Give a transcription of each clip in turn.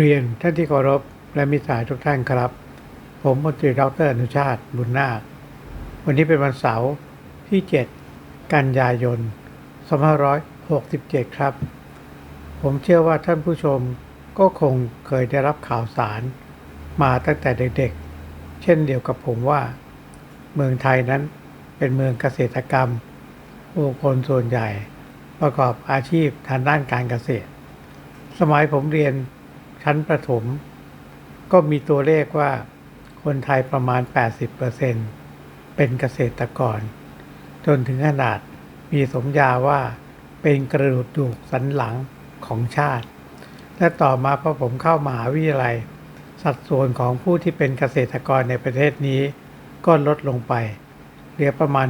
เรียนท่านที่เคารพและมิตรสายทุกท่านครับ ผมมนตรีดรอนุชาติบุญนาค วันนี้เป็นวันเสาร์ที่ 7 กันยายน 2567 ครับ ผมเชื่อว่าท่านผู้ชมก็คงเคยได้รับข่าวสาร มาตั้งแต่เด็กๆ เช่นเดียวกับผมว่า เมืองไทยนั้นเป็นเมืองเกษตรกรรมผู้คนส่วนใหญ่ประกอบอาชีพทางด้านการเกษตร สมัยผมเรียน ชั้นประถม ก็มีตัวเลขว่าคนไทยประมาณ 80%เป็นเกษตรกร จนถึงขนาดมีสมญาว่าเป็นกระดูกดูกสันหลังของชาติ และต่อมาพอผมเข้ามหาวิทยาลัย สัดส่วนของผู้ที่เป็นเกษตรกรในประเทศนี้ ก็ลดลงไปเหลือประมาณ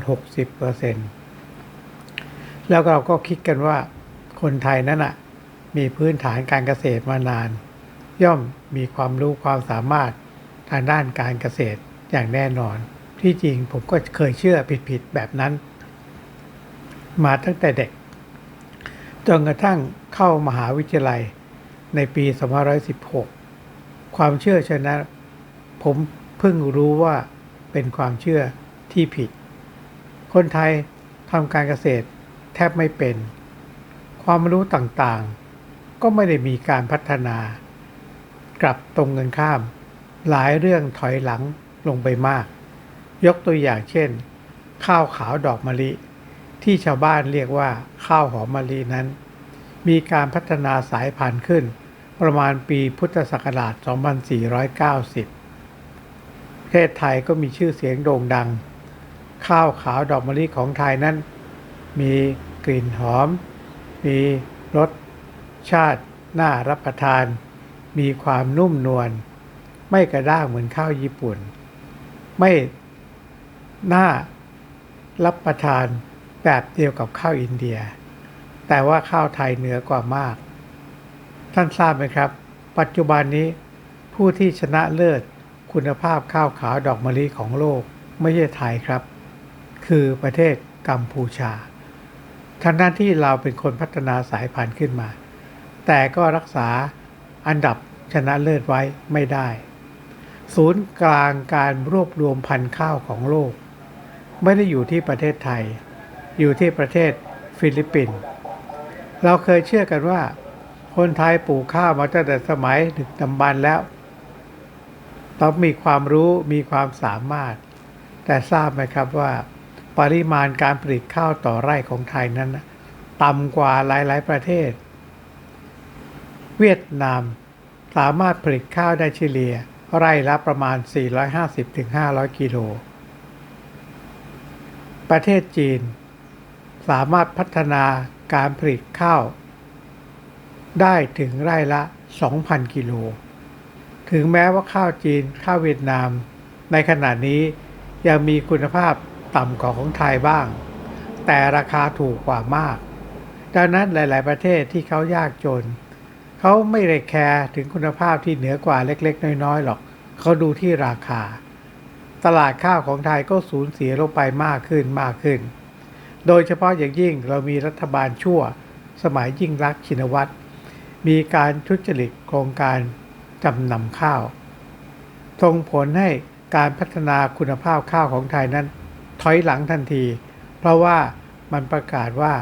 60%แล้วเราก็คิดกันว่าคนไทยนั้นอะมีพื้นฐานการเกษตรมานาน ย่อมมีความรู้ความสามารถทางด้านการเกษตรอย่างแน่นอน ที่จริงผมก็เคยเชื่อผิดๆแบบนั้น มาตั้งแต่เด็ก จนกระทั่งเข้ามหาวิทยาลัยในปี2516 ความเชื่อชนะ ผมเพิ่งรู้ว่าเป็นความเชื่อที่ผิด คนไทยทำการเกษตรแทบไม่เป็น ความรู้ต่างๆ ก็ไม่ได้มีการพัฒนา กลับตรงเงินข้าม หลายเรื่องถอยหลังลงไปมาก ยกตัวอย่างเช่น ข้าวขาวดอกมะลิ ที่ชาวบ้านเรียกว่าข้าวหอมมะลินั้น มีการพัฒนาสายพันธุ์ขึ้น ประมาณปีพุทธศักราช 2490 ประเทศไทยก็มีชื่อเสียงโด่งดัง ข้าวขาวดอกมะลิของไทยนั้น มีกลิ่นหอม มีรสชาติน่ารับประทาน มีความนุ่มนวลไม่กระด้างเหมือนข้าวญี่ปุ่น ไม่น่ารับประทานแบบเดียวกับข้าวอินเดีย แต่ว่าข้าวไทยเหนือกว่ามาก ท่านทราบไหมครับ ปัจจุบันนี้ผู้ที่ชนะเลิศคุณภาพข้าวขาวดอกมะลิของโลกไม่ใช่ไทยครับ คือประเทศกัมพูชาทางด้านที่เราเป็นคนพัฒนาสายพันธุ์ขึ้นมา แต่ก็รักษา อันดับชนะเลิศไว้ไม่ได้ ศูนย์กลางการรวบรวมพันธุ์ข้าวของโลก ไม่ได้อยู่ที่ประเทศไทย อยู่ที่ประเทศฟิลิปปินส์เราเคยเชื่อกันว่า คนไทยปลูกข้าวมาตั้งแต่สมัยดึกดำบรรพ์แล้ว ต้องมีความรู้มีความสามารถ แต่ทราบไหมครับว่า ปริมาณการผลิตข้าวต่อไร่ของไทยนั้นต่ำกว่าหลาย ๆ ประเทศ เวียดนาม สามารถผลิตข้าวได้เฉลี่ย ไร่ละประมาณ 450-500 กิโล ประเทศจีน สามารถพัฒนาการผลิตข้าว ได้ถึงไร่ละ 2,000 กิโล ถึงแม้ว่าข้าวจีนข้าวเวียดนาม ในขณะนี้ยังมีคุณภาพต่ำกว่าของไทยบ้าง แต่ราคาถูกกว่ามาก ดังนั้นหลาย ๆ ประเทศที่เขายากจน เขาไม่ได้แคร์ถึงคุณภาพที่เหนือกว่าเล็ก ๆ น้อยๆหรอกเขาดูที่ราคา ตลาดข้าวของไทยก็สูญเสียลงไปมากขึ้นมากขึ้น โดยเฉพาะอย่างยิ่งเรามีรัฐบาลชั่ว สมัยยิ่งรักชินวัตรมีการทุจริตโครงการจำนำข้าวส่งผลให้การพัฒนาคุณภาพข้าวของไทยนั้น ถอยหลังทันที เพราะว่ามันประกาศว่า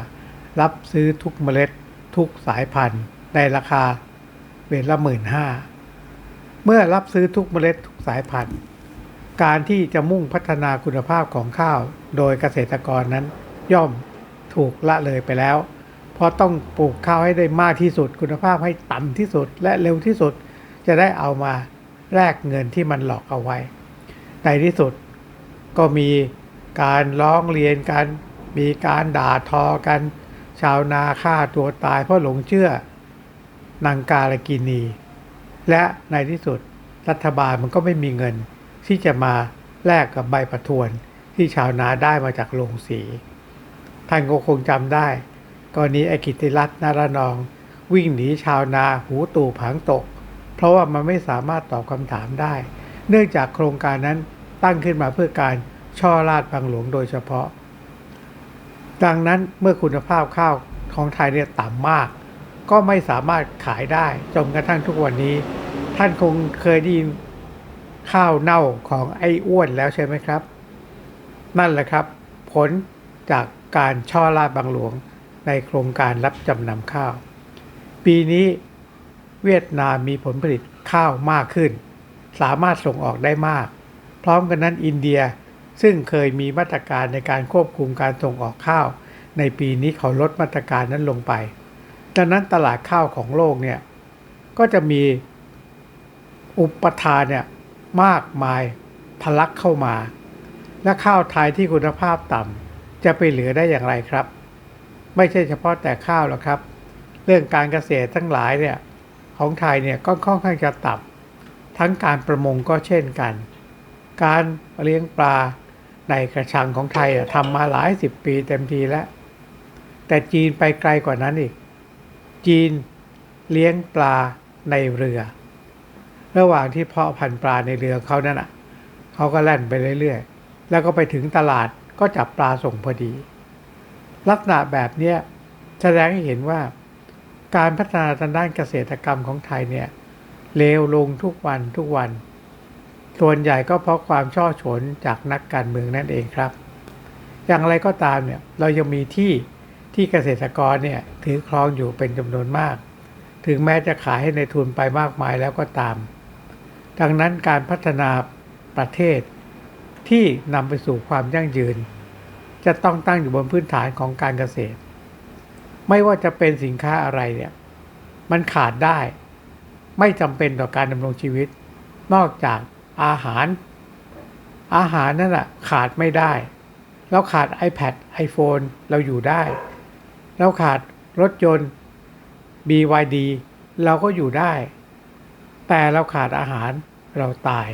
รับซื้อทุกเมล็ดทุกสายพันธุ์ ในราคาเวลละหมื่นห้าเมื่อรับซื้อทุกเมล็ดทุกสายพันธุ์ การที่จะมุ่งพัฒนาคุณภาพของข้าว โดยเกษตรกรนั้น ย่อมถูกละเลยไปแล้ว เพราะต้องปลูกข้าวให้ได้มากที่สุด คุณภาพให้ต่ำที่สุดและเร็วที่สุด จะได้เอามาแลกเงินที่มันหลอกเอาไว้ ในที่สุดก็มีการร้องเรียนกัน มีการด่าทอกัน ชาวนาฆ่าตัวตายเพราะหลงเชื่อ นางกาลกินี และในที่สุดรัฐบาลมันก็ไม่มีเงิน ที่จะมาแลกกับใบประทวนที่ชาวนาได้มาจากโรงสี ท่านก็คงจำได้กรณีไอกิติรัตน์นารนอง วิ่งหนีชาวนาหูตู่ผางตก เพราะว่ามันไม่สามารถตอบคำถามได้ เนื่องจากโครงการนั้นตั้งขึ้นมาเพื่อการช่อราดบางหลวงโดยเฉพาะ ดังนั้นเมื่อคุณภาพข้าวของไทยเนี่ยต่ำมาก ก็ไม่สามารถขายได้จนกระทั่งทุกวันนี้ ท่านคงเคยได้ยินข้าวเน่าของไอ้อ้วนแล้วใช่ไหมครับ นั่นแหละครับ ผลจากการช่อลาดบางหลวงในโครงการรับจำนำข้าว ปีนี้เวียดนามมีผลผลิตข้าวมากขึ้น สามารถส่งออกได้มาก พร้อมกันนั้นอินเดียซึ่งเคยมีมาตรการในการควบคุมการส่งออกข้าว ในปีนี้เขาลดมาตรการนั้นลงไป ดังนั้นตลาดข้าวของโลกเนี่ยก็จะมีอุปทานเนี่ยมากมายทะลักเข้ามา และข้าวไทยที่คุณภาพต่ำจะไปเหลือได้อย่างไรครับ ไม่ใช่เฉพาะแต่ข้าวหรอกครับ เรื่องการเกษตรทั้งหลายเนี่ยของไทยเนี่ยก็ค่อนข้างจะต่ำทั้งการประมงก็เช่นกัน การเลี้ยงปลาในกระชังของไทยทำมาหลายสิบปีเต็มทีแล้ว แต่จีนไปไกลกว่านั้นอีก จีนเลี้ยงปลาในเรือ ระหว่างที่เพาะพันธุ์ปลาในเรือเขานั่นอะเขาก็แล่นไปเรื่อยๆ แล้วก็ไปถึงตลาดก็จับปลาส่งพอดี ลักษณะแบบเนี้ยแสดงให้เห็นว่าการพัฒนาทางด้านเกษตรกรรมของไทยเนี่ยเลวลงทุกวันทุกวัน ส่วนใหญ่ก็เพราะความช่อฉนจากนักการเมืองนั่นเองครับ อย่างไรก็ตามเนี่ยเรายังมีที่ ที่เกษตรกรเนี่ยถือครองอยู่เป็นจำนวนมาก ถึงแม้จะขายให้ในทุนไปมากมายแล้วก็ตาม ดังนั้นการพัฒนาประเทศที่นำไปสู่ความยั่งยืน จะต้องตั้งอยู่บนพื้นฐานของการเกษตร ไม่ว่าจะเป็นสินค้าอะไรเนี่ยมันขาดได้ ไม่จำเป็นต่อการดำรงชีวิต นอกจากอาหาร อาหารนั่นแหละขาดไม่ได้ เราขาด iPad iPhone เราอยู่ได้ เราขาดรถยนต์ BYD เราก็อยู่ได้ แต่เราขาดอาหารเราตาย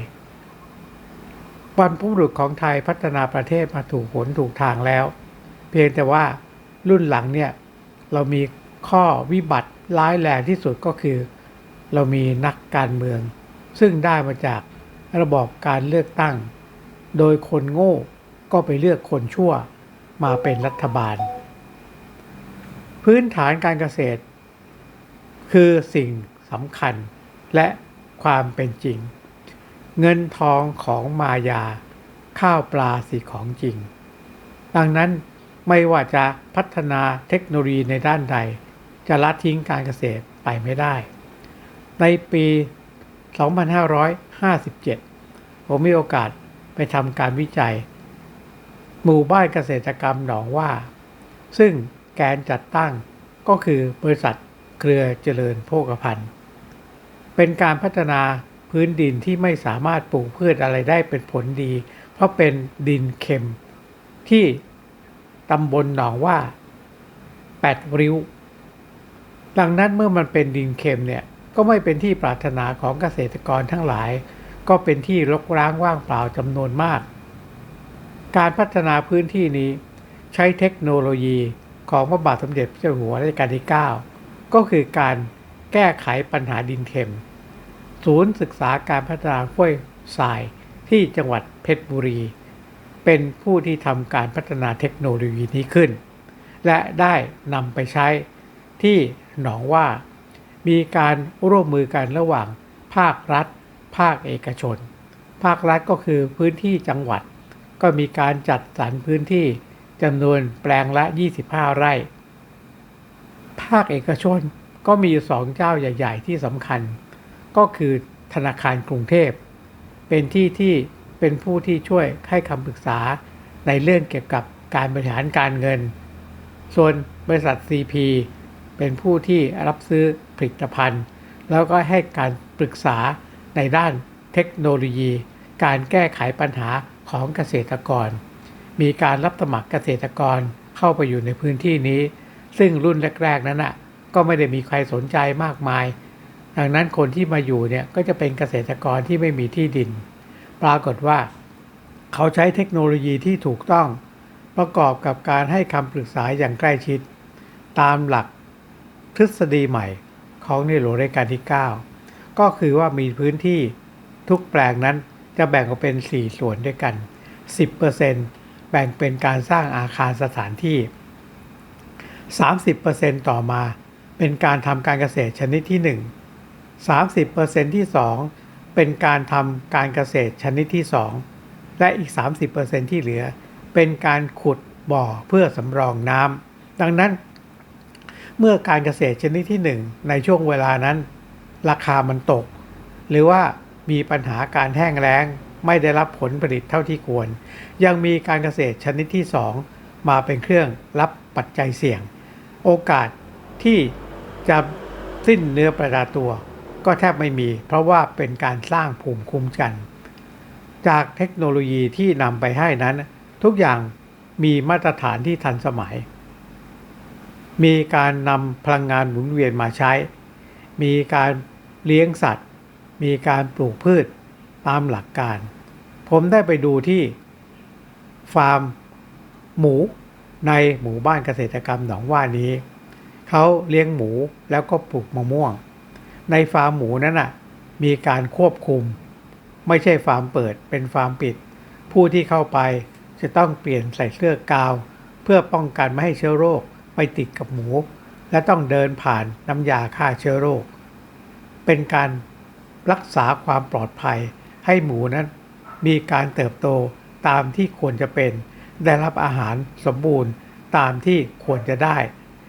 บรรพบุรุษของไทยพัฒนาประเทศมาถูกผลถูกทางแล้ว เพียงแต่ว่ารุ่นหลังเนี่ยเรามีข้อวิบัติร้ายแรงที่สุดก็คือ เรามีนักการเมือง ซึ่งได้มาจากระบอบการเลือกตั้ง โดยคนโง่ก็ไปเลือกคนชั่วมาเป็นรัฐบาล พื้นฐานการเกษตร คือสิ่งสำคัญและความเป็นจริง เงินทองของมายา ข้าวปลาสีของจริง ดังนั้นไม่ว่าจะพัฒนาเทคโนโลยีในด้านใด จะละทิ้งการเกษตรไปไม่ได้ ในปี 2557 ผมมีโอกาสไปทำการวิจัย หมู่บ้านเกษตรกรรมหนองว่า ซึ่ง แกนจัดตั้งก็คือบริษัทเครือเจริญโภคภัณฑ์ เป็นการพัฒนาพื้นดินที่ไม่สามารถปลูกพืชอะไรได้เป็นผลดี เพราะเป็นดินเค็ม ที่ตำบลหนองว่าแปดริ้ว ดังนั้นเมื่อมันเป็นดินเค็มเนี่ยก็ไม่เป็นที่ปรารถนาของเกษตรกรทั้งหลาย ก็เป็นที่รกร้างว่างเปล่าจำนวนมาก การพัฒนาพื้นที่นี้ใช้เทคโนโลยี ของพระบาทสมเด็จพระเจ้าหัวรัชกาลที่ 9 ก็คือการแก้ไขปัญหาดินเค็ม ศูนย์ศึกษาการพัฒนาห้วยทรายที่จังหวัดเพชรบุรี เป็นผู้ที่ทำการพัฒนาเทคโนโลยีนี้ขึ้น และได้นำไปใช้ที่หนองว่า มีการร่วมมือกันระหว่างภาครัฐ ภาคเอกชน ภาครัฐก็คือพื้นที่จังหวัด ก็มีการจัดสรรพื้นที่ จำนวนแปลงละ 25 ไร่ ภาคเอกชนก็มีสองเจ้าใหญ่ ๆ ที่สำคัญ ก็คือธนาคารกรุงเทพ เป็นที่ที่เป็นผู้ที่ช่วยให้คำปรึกษาในเรื่องเกี่ยวกับการบริหารการเงิน ส่วนบริษัท CP เป็นผู้ที่รับซื้อผลิตภัณฑ์ แล้วก็ให้การปรึกษาในด้านเทคโนโลยี การแก้ไขปัญหาของเกษตรกร มีการรับสมัครเกษตรกรเข้าไปอยู่ในพื้นที่นี้ ซึ่งรุ่นแรก ๆ นั้นน่ะก็ไม่ได้มีใครสนใจมากมาย ดังนั้นคนที่มาอยู่เนี่ยก็จะเป็นเกษตรกรที่ไม่มีที่ดิน ปรากฏว่า เขาใช้เทคโนโลยีที่ถูกต้อง ประกอบกับการให้คำปรึกษาอย่างใกล้ชิด ตามหลักทฤษฎีใหม่ของในหลวงรัชกาลที่ 9 ก็คือว่ามีพื้นที่ทุกแปลงนั้นจะแบ่งออกเป็น 4 ส่วนด้วยกัน 10% แบ่งเป็นการสร้างอาคารสถานที่ 30%ต่อมาเป็นการทำการเกษตรชนิดที่ 1 30%ที่ 2 เป็นการทำการเกษตรชนิดที่ 2 และอีก 30%ที่เหลือ เป็นการขุดบ่อเพื่อสำรองน้ำดังนั้น เมื่อการเกษตรชนิดที่ 1 ในช่วงเวลานั้น ราคามันตก หรือว่ามีปัญหาการแห้งแล้ง ไม่ได้รับผลผลิตเท่าที่ควร ยังมีการเกษตรชนิดที่ 2 มาเป็นเครื่องรับปัจจัยเสี่ยง โอกาสที่จะสิ้นเนื้อประดาตัว ก็แทบไม่มี เพราะว่าเป็นการสร้างภูมิคุ้มกัน จากเทคโนโลยีที่นำไปให้นั้น ทุกอย่างมีมาตรฐานที่ทันสมัย มีการนำพลังงานหมุนเวียนมาใช้ มีการเลี้ยงสัตว์ มีการปลูกพืช ตามหลักการ ผมได้ไปดูที่ฟาร์มหมูในหมู่บ้านเกษตรกรรมหนองว่านี้เขาเลี้ยงหมูแล้วก็ปลูกมะม่วง ในฟาร์มหมูนั้นน่ะมีการควบคุม ไม่ใช่ฟาร์มเปิดเป็นฟาร์มปิด ผู้ที่เข้าไปจะต้องเปลี่ยนใส่เสื้อกาว เพื่อป้องกันไม่ให้เชื้อโรคไปติดกับหมู และต้องเดินผ่านน้ำยาฆ่าเชื้อโรค เป็นการรักษาความปลอดภัย ให้หมูนั้นมีการเติบโตตามที่ควรจะเป็น ได้รับอาหารสมบูรณ์ตามที่ควรจะได้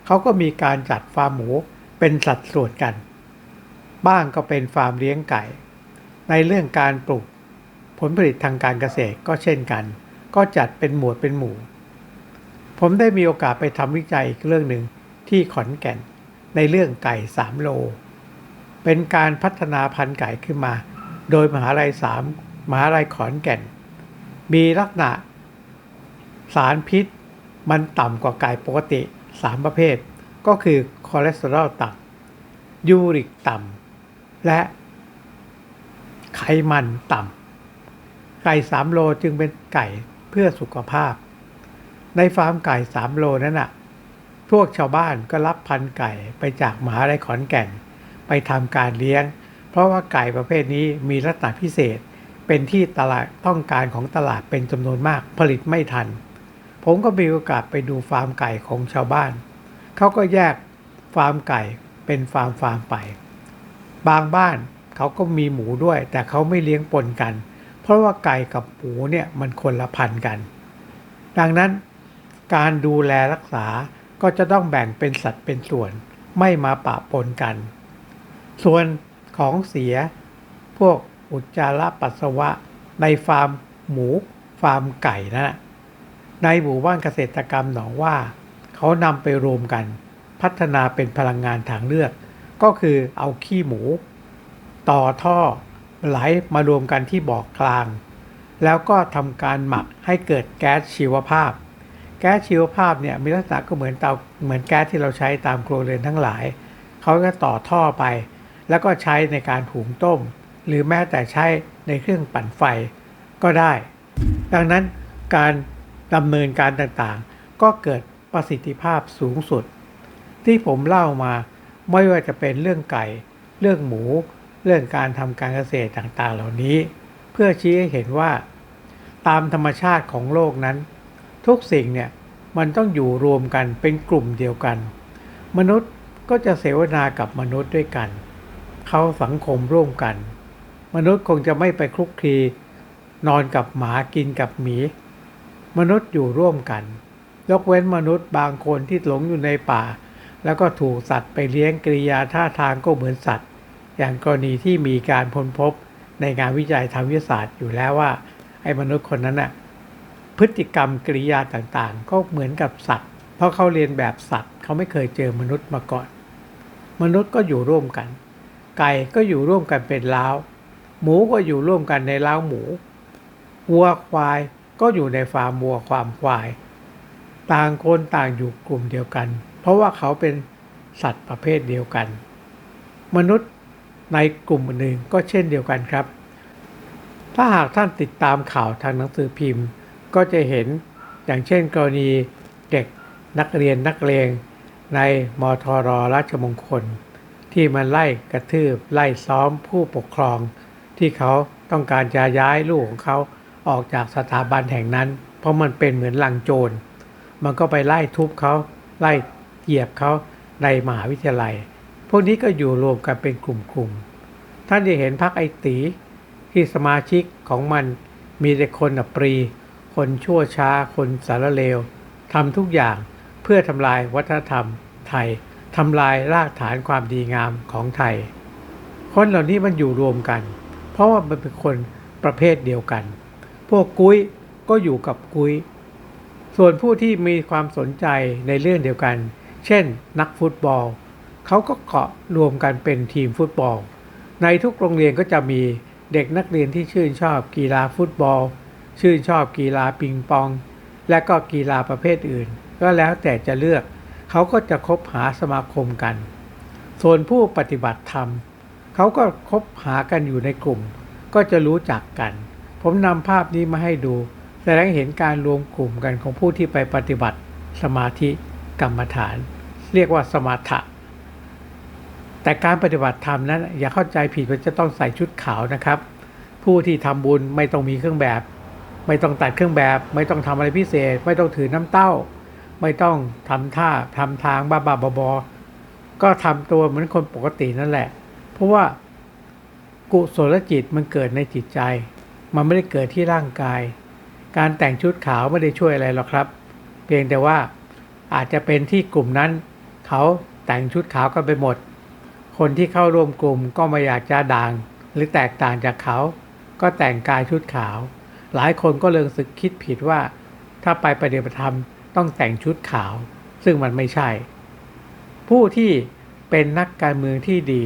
เขาก็มีการจัดฟาร์มหมูเป็นสัดส่วนกัน บ้างก็เป็นฟาร์มเลี้ยงไก่ ในเรื่องการปลูกผลผลิตทางการเกษตรก็เช่นกัน ก็จัดเป็นหมวดเป็นหมู่ ผมได้มีโอกาสไปทำวิจัยอีกเรื่องหนึ่งที่ขอนแก่น ในเรื่องไก่สามโล เป็นการพัฒนาพันธุ์ไก่ขึ้นมา โดยมหาลัยสามมหาลัยขอนแก่น มีลักษณะ สารพิษมันต่ำกว่าไก่ปกติ 3 ประเภท ก็คือคอเลสเตอรอลต่ำยูริกต่ำและไขมันต่ำไก่3โลจึงเป็นไก่เพื่อสุขภาพ ในฟาร์มไก่3โลนั้นน่ะพวกชาวบ้านก็รับพันไก่ไปจากมหาลัยขอนแก่น ไปทำการเลี้ยง เพราะว่าไก่ประเภทนี้มีลักษณะพิเศษ เป็นที่ตลาดต้องการของตลาดเป็นจำนวนมากผลิตไม่ทัน ผมก็มีโอกาสไปดูฟาร์มไก่ของชาวบ้าน เขาก็แยกฟาร์มไก่เป็นฟาร์มฟาร์มไป บางบ้านเขาก็มีหมูด้วย แต่เขาไม่เลี้ยงปนกัน เพราะว่าไก่กับหมูเนี่ยมันคนละพันธุ์กัน ดังนั้นการดูแลรักษาก็จะต้องแบ่งเป็นสัดเป็นส่วน ไม่มาปะปนกัน ส่วน ของเสีย พวกอุจจาระปัสสาวะ ในฟาร์มหมูฟาร์มไก่นะในหมู่บ้านเกษตรกรรมหนองว่า เขานำไปรวมกัน พัฒนาเป็นพลังงานทางเลือก ก็คือเอาขี้หมู ต่อท่อไหลมารวมกันที่บ่อกลาง แล้วก็ทำการหมักให้เกิดแก๊สชีวภาพ แก๊สชีวภาพเนี่ยมีลักษณะก็เหมือนเตาเหมือนแก๊สที่เราใช้ตามครัวเรือนทั้งหลาย เขาก็ต่อท่อไป แล้วก็ใช้ในการหุงต้ม หรือแม้แต่ใช้ในเครื่องปั่นไฟก็ได้ ดังนั้นการดำเนินการต่างๆ ก็เกิดประสิทธิภาพสูงสุด ที่ผมเล่ามาไม่ว่าจะเป็นเรื่องไก่ เรื่องหมู เรื่องการทำการเกษตรต่างๆ เหล่านี้ เพื่อชี้ให้เห็นว่า ตามธรรมชาติของโลกนั้น ทุกสิ่งเนี่ยมันต้องอยู่รวมกันเป็นกลุ่มเดียวกัน มนุษย์ก็จะเสวนากับมนุษย์ด้วยกัน เขาสังคมร่วมกัน มนุษย์คงจะไม่ไปคลุกคลีนอนกับหมากินกับหมี มนุษย์อยู่ร่วมกัน ยกเว้นมนุษย์บางคนที่หลงอยู่ในป่า แล้วก็ถูกสัตว์ไปเลี้ยงกริยาท่าทางก็เหมือนสัตว์ อย่างกรณีที่มีการพ้นพบในงานวิจัยทางวิทยาศาสตร์อยู่แล้วว่าไอ้มนุษย์คนนั้นน่ะพฤติกรรมกริยาต่างๆ ก็เหมือนกับสัตว์ เพราะเขาเรียนแบบสัตว์ เขาไม่เคยเจอมนุษย์มาก่อน มนุษย์ก็อยู่ร่วมกัน ไก่ก็อยู่ร่วมกันเป็นล้าวหมูก็อยู่ร่วมกันในล้าวหมูวัวควายก็อยู่ในฟาร์มวัวความควาย ต่างคนต่างอยู่กลุ่มเดียวกัน เพราะว่าเขาเป็นสัตว์ประเภทเดียวกัน มนุษย์ในกลุ่มหนึ่งก็เช่นเดียวกันครับ ถ้าหากท่านติดตามข่าวทางหนังสือพิมพ์ ก็จะเห็นอย่างเช่นกรณีเด็กนักเรียนนักเลงในมทรราชมงคล ที่มันไล่กระทืบไล่ซ้อมผู้ปกครอง ที่เขาต้องการจะย้ายลูกของเขาออกจากสถาบันแห่งนั้น เพราะมันเป็นเหมือนลังโจร มันก็ไปไล่ทุบเขาไล่เหยียบเขาในมหาวิทยาลัย พวกนี้ก็อยู่รวมกันเป็นกลุ่มๆ ท่านจะเห็นพักไอตีที่สมาชิกของมันมีแต่คนอัปรี คนชั่วช้า คนสารเลวทำทุกอย่างเพื่อทำลายวัฒนธรรมไทย ทำลายรากฐานความดีงามของไทย คนเหล่านี้มันอยู่รวมกัน เพราะว่ามันเป็นคนประเภทเดียวกัน พวกกุ้ยก็อยู่กับกุ้ย ส่วนผู้ที่มีความสนใจในเรื่องเดียวกัน เช่น นักฟุตบอล เขาก็เกาะรวมกันเป็นทีมฟุตบอล ในทุกโรงเรียนก็จะมีเด็กนักเรียนที่ชื่นชอบกีฬาฟุตบอล ชื่นชอบกีฬาปิงปอง และก็กีฬาประเภทอื่น ก็แล้วแต่จะเลือก เขาก็จะคบหาสมาคมกัน ส่วนผู้ปฏิบัติธรรม เขาก็คบหากันอยู่ในกลุ่ม ก็จะรู้จักกัน ผมนำภาพนี้มาให้ดู แสดงเห็นการรวมกลุ่มกันของผู้ที่ไปปฏิบัติสมาธิกรรมฐาน เรียกว่าสมาถะ แต่การปฏิบัติธรรมนั้นอย่าเข้าใจผิดว่าจะต้องใส่ชุดขาวนะครับ ผู้ที่ทำบุญไม่ต้องมีเครื่องแบบ ไม่ต้องตัดเครื่องแบบ ไม่ต้องทำอะไรพิเศษ ไม่ต้องถือน้ำเต้า ไม่ต้องทำท่าทำทางบ้าบ้าๆบอๆก็ทำตัวเหมือนคนปกตินั่นแหละ เพราะว่ากุศลจิตมันเกิดในจิตใจ มันไม่ได้เกิดที่ร่างกาย การแต่งชุดขาวไม่ได้ช่วยอะไรหรอกครับ เพียงแต่ว่าอาจจะเป็นที่กลุ่มนั้นเขาแต่งชุดขาวกันไปหมด คนที่เข้าร่วมกลุ่มก็ไม่อยากจะด่างหรือแตกต่างจากเขา ก็แต่งกายชุดขาว หลายคนก็เลยสึกคิดผิดว่า ถ้าไปปฏิบัติธรรม ต้องแต่งชุดขาว ซึ่งมันไม่ใช่ ผู้ที่เป็นนักการเมืองที่ดี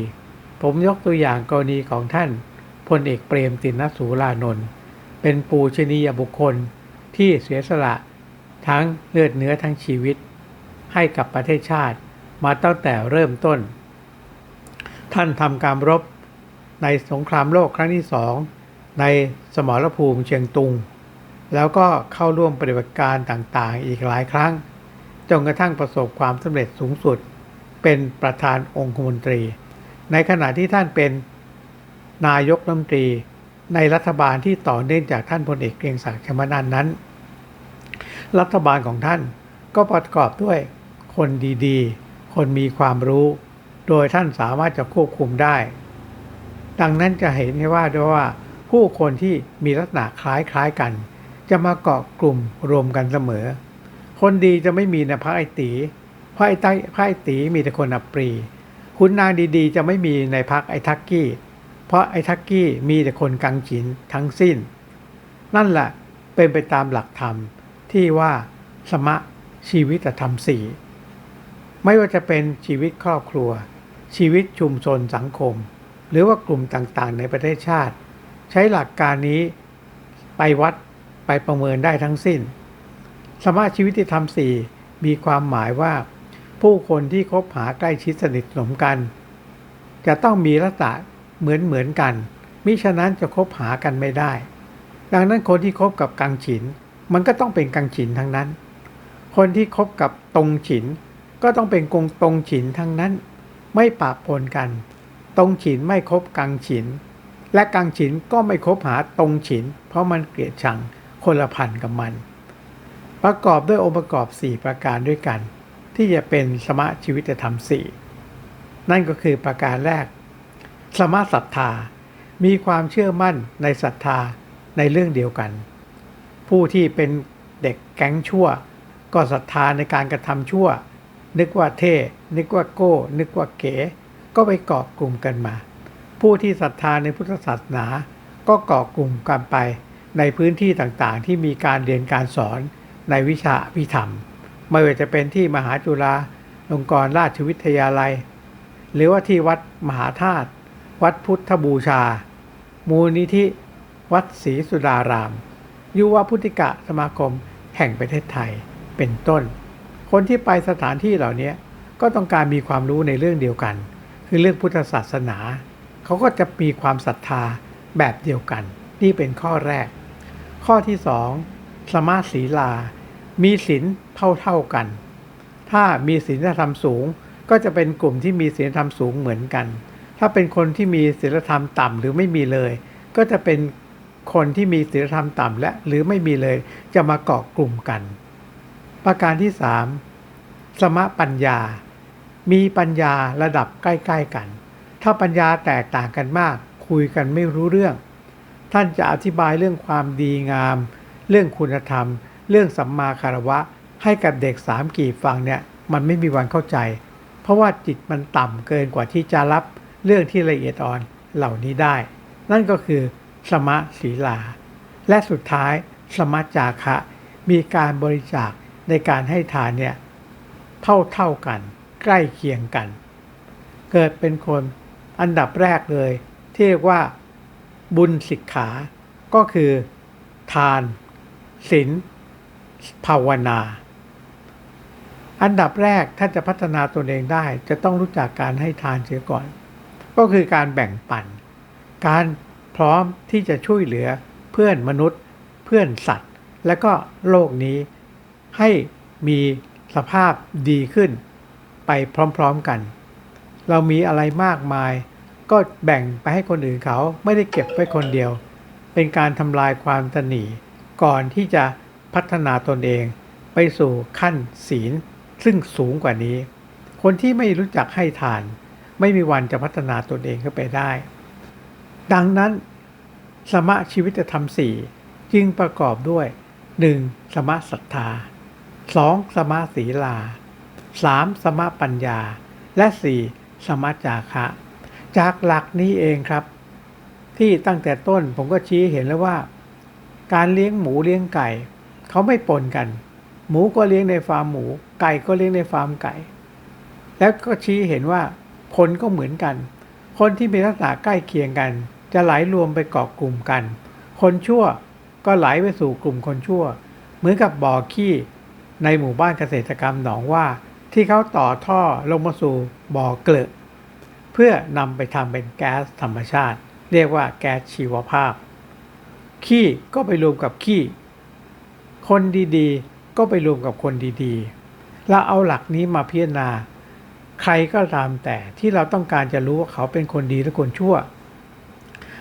ผมยกตัวอย่างกรณีของท่านพลเอกเปรมตินสูรานนท์เป็นปูชนียบุคคลที่เสียสละทั้งเลือดเนื้อทั้งชีวิต ให้กับประเทศชาติมาตั้งแต่เริ่มต้น ท่านทำการรบในสงครามโลกครั้งที่สองในสมรภูมิเชียงตุง แล้วก็เข้าร่วมปฏิบัติการต่างๆ อีกหลายครั้ง จนกระทั่งประสบความสำเร็จสูงสุด เป็นประธานองคมนตรี ในขณะที่ท่านเป็นนายกรัฐมนตรีในรัฐบาลที่ต่อเนื่องจากท่านพลเอกเกรียงศักดิ์ชมนันท์นั้น รัฐบาลของท่านก็ประกอบด้วยคนดีๆ คนมีความรู้ โดยท่านสามารถจะควบคุมได้ ดังนั้นจะเห็นได้ว่าด้วยว่าผู้คนที่มีลักษณะคล้ายๆกัน จะมาเกาะกลุ่มรวมกันเสมอ คนดีจะไม่มีในพระไอตีพระไอใต้พระไอตีมีแต่คนอับปรีคุณนางดีๆ จะไม่มีในพักไอทักกี้ เพราะไอทักกี้มีแต่คนกังฉินทั้งสิ้น นั่นแหละเป็นไปตามหลักธรรมที่ว่าสมะชีวิตธรรมสี่ไม่ว่าจะเป็นชีวิตครอบครัว ชีวิตชุมชนสังคม หรือว่ากลุ่มต่างๆ ในประเทศชาติ ใช้หลักการนี้ไปวัด ไปประเมินได้ทั้งสิ้น สมาชีวิตที่ทำสี่มีความหมายว่า ผู้คนที่คบหาใกล้ชิดสนิทสนมกัน จะต้องมีลักษณะเหมือนเหมือนกัน มิฉะนั้นจะคบหากันไม่ได้ ดังนั้นคนที่คบกับกังฉิน มันก็ต้องเป็นกังฉินทั้งนั้น คนที่คบกับตรงฉิน ก็ต้องเป็นกงตรงฉินทั้งนั้น ไม่ปะปนกัน ตรงฉินไม่คบกังฉิน และกังฉินก็ไม่คบหาตรงฉิน เพราะมันเกลียดชัง คนละพันกับมัน ประกอบด้วยองค์ประกอบ 4 ประการด้วยกัน ที่จะเป็นสมะชีวิตธรรมสี่นั่นก็คือประการแรก สมะศรัทธา มีความเชื่อมั่นในศรัทธาในเรื่องเดียวกัน ผู้ที่เป็นเด็กแก๊งชั่ว ก็ศรัทธาในการกระทำชั่ว นึกว่าเท่ นึกว่าโก้ นึกว่าเก๋ ก็ไปเกาะกลุ่มกันมา ผู้ที่ศรัทธาในพุทธศาสนา ก็เกาะกลุ่มกันไป ในพื้นที่ต่างๆ ที่มีการเรียนการสอนในวิชาอภิธรรม ไม่ว่าจะเป็นที่มหาจุฬาลงกรณราชวิทยาลัย หรือว่าที่วัดมหาธาตุวัดพุทธบูชา มูลนิธิวัดศรีสุดาราม ยุวพุทธิกะสมาคมแห่งประเทศไทยเป็นต้น คนที่ไปสถานที่เหล่านี้ก็ต้องการมีความรู้ในเรื่องเดียวกัน คือเรื่องพุทธศาสนา เขาก็จะมีความศรัทธาแบบเดียวกัน นี่เป็นข้อแรก ข้อที่สองสมาศีลา มีศีลเท่าๆกัน ถ้ามีศีลธรรมสูง ก็จะเป็นกลุ่มที่มีศีลธรรมสูงเหมือนกัน ถ้าเป็นคนที่มีศีลธรรมต่ำหรือไม่มีเลย ก็จะเป็นคนที่มีศีลธรรมต่ำและหรือไม่มีเลยจะมาเกาะกลุ่มกัน ประการที่สามสมะปัญญา มีปัญญาระดับใกล้ ๆกัน ถ้าปัญญาแตกต่างกันมาก คุยกันไม่รู้เรื่อง ท่านจะอธิบายเรื่องความดีงาม เรื่องคุณธรรม เรื่องสัมมาคารวะ ให้กับเด็กสามกีบฟังเนี่ยมันไม่มีวันเข้าใจ เพราะว่าจิตมันต่ำเกินกว่าที่จะรับเรื่องที่ละเอียดอ่อนเหล่านี้ได้ นั่นก็คือสมะศีลา และสุดท้ายสมะจาคะ มีการบริจาคในการให้ทานเนี่ยเท่าเท่ากัน ใกล้เคียงกัน เกิดเป็นคนอันดับแรกเลย ที่เรียกว่า บุญสิกขา ก็คือ ทานศีลภาวนา อันดับแรกถ้าจะพัฒนาตนเองได้ จะต้องรู้จักการให้ทานเสียก่อน ก็คือการแบ่งปัน การพร้อมที่จะช่วยเหลือเพื่อนมนุษย์ เพื่อนสัตว์ และก็โลกนี้ให้มีสภาพดีขึ้น ไปพร้อมๆกัน เรามีอะไรมากมาย ก็แบ่งไปให้คนอื่นเขาไม่ได้เก็บไว้คนเดียว เป็นการทำลายความตนีก่อนที่จะพัฒนาตนเอง ไปสู่ขั้นศีล ซึ่งสูงกว่านี้ คนที่ไม่รู้จักให้ทาน ไม่มีวันจะพัฒนาตนเองขึ้นไปได้ ดังนั้น สมะชีวิตธรรมสี่จึงประกอบด้วย 1. สมะศรัทธา 2. สมะศีลา 3. สมะปัญญา และ 4. สมะจาคะ จากหลักนี้เองครับ ที่ตั้งแต่ต้นผมก็ชี้เห็นแล้วว่า การเลี้ยงหมูเลี้ยงไก่ เขาไม่ปนกัน หมูก็เลี้ยงในฟาร์มหมู ไก่ก็เลี้ยงในฟาร์มไก่ แล้วก็ชี้เห็นว่าคนก็เหมือนกัน คนที่มีลักษณะใกล้เคียงกัน จะไหลรวมไปเกาะกลุ่มกัน คนชั่วก็ไหลไปสู่กลุ่มคนชั่ว เหมือนกับบ่อขี้ในหมู่บ้านเกษตรกรรมหนองว่าที่เขาต่อท่อลงมาสู่บ่อเกลือะ เพื่อนำไปทำเป็นแก๊สธรรมชาติ เรียกว่าแก๊สชีวภาพ ขี้ก็ไปรวมกับขี้ คนดีๆ ก็ไปรวมกับคนดีๆแล้วเอาหลักนี้มาพิจารณา ใครก็ตามแต่ที่เราต้องการจะรู้ว่าเขาเป็นคนดีหรือคนชั่ว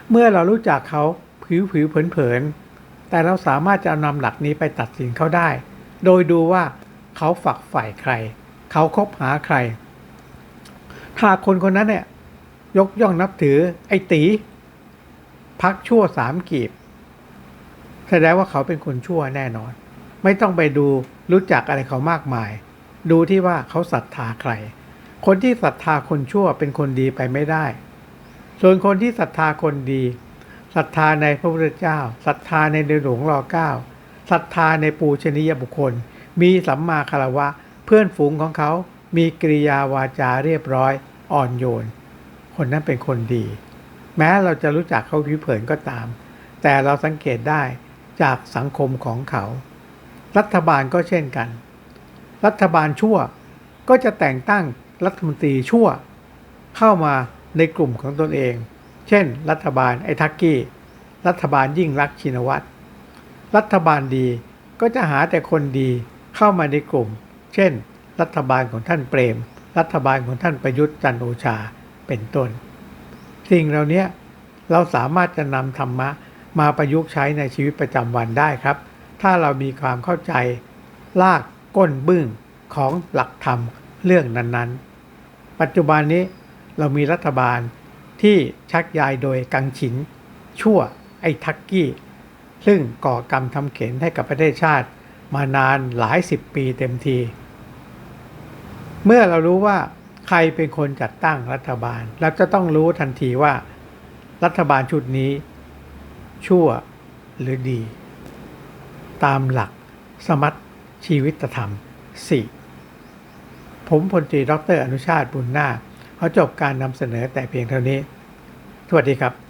เมื่อเรารู้จักเขาผิวผิวเผินๆแต่เราสามารถจะนำหลักนี้ไปตัดสินเขาได้ โดยดูว่าเขาฝักใฝ่ใคร เขาคบหาใคร ถ้าคนคนนั้นเนี่ยยกย่องนับถือไอ้ตี พักชั่วสามกีบ แสดงว่าเขาเป็นคนชั่วแน่นอน ไม่ต้องไปดูรู้จักอะไรเขามากมาย ดูที่ว่าเขาศรัทธาใคร คนที่ศรัทธาคนชั่วเป็นคนดีไปไม่ได้ ส่วนคนที่ศรัทธาคนดีศรัทธาในพระพุทธเจ้าศรัทธาในในหลวงรอเก้าศรัทธาในปูชนียบุคคล มีสัมมาคารวะ เพื่อนฝูงของเขา มีกริยาวาจาเรียบร้อยอ่อนโยน คนนั้นเป็นคนดี แม้เราจะรู้จักเขาผิวเผินก็ตาม แต่เราสังเกตได้จากสังคมของเขา รัฐบาลก็เช่นกัน รัฐบาลชั่วก็จะแต่งตั้งรัฐมนตรีชั่ว เข้ามาในกลุ่มของตนเอง เช่น รัฐบาลไอทักกี้ รัฐบาลยิ่งรักชินวัตร รัฐบาลดีก็จะหาแต่คนดีเข้ามาในกลุ่ม เช่น รัฐบาลของท่านเปรม รัฐบาลของท่านประยุทธ์จันโอชาเป็นต้น สิ่งเหล่านี้เราสามารถจะนำธรรมะมาประยุกต์ใช้ในชีวิตประจำวันได้ครับ ถ้าเรามีความเข้าใจลากก้นบึ้งของหลักธรรมเรื่องนั้นๆ ปัจจุบันนี้เรามีรัฐบาลที่ชักยายโดยกังฉิน ชั่วไอ้ทักกี้ ซึ่งก่อกรรมทำเข็นให้กับประเทศชาติมานานหลายสิบปีเต็มที เมื่อเรารู้ว่าใครเป็นคนจัดตั้งรัฐบาล เราจะต้องรู้ทันทีว่ารัฐบาลชุดนี้ ชั่วหรือดี ตามหลักสมัติชีวิตธรรม 4 ผมพลตรีดรอนุชาติบุญนาคเขาจบการนำเสนอแต่เพียงเท่านี้ สวัสดีครับ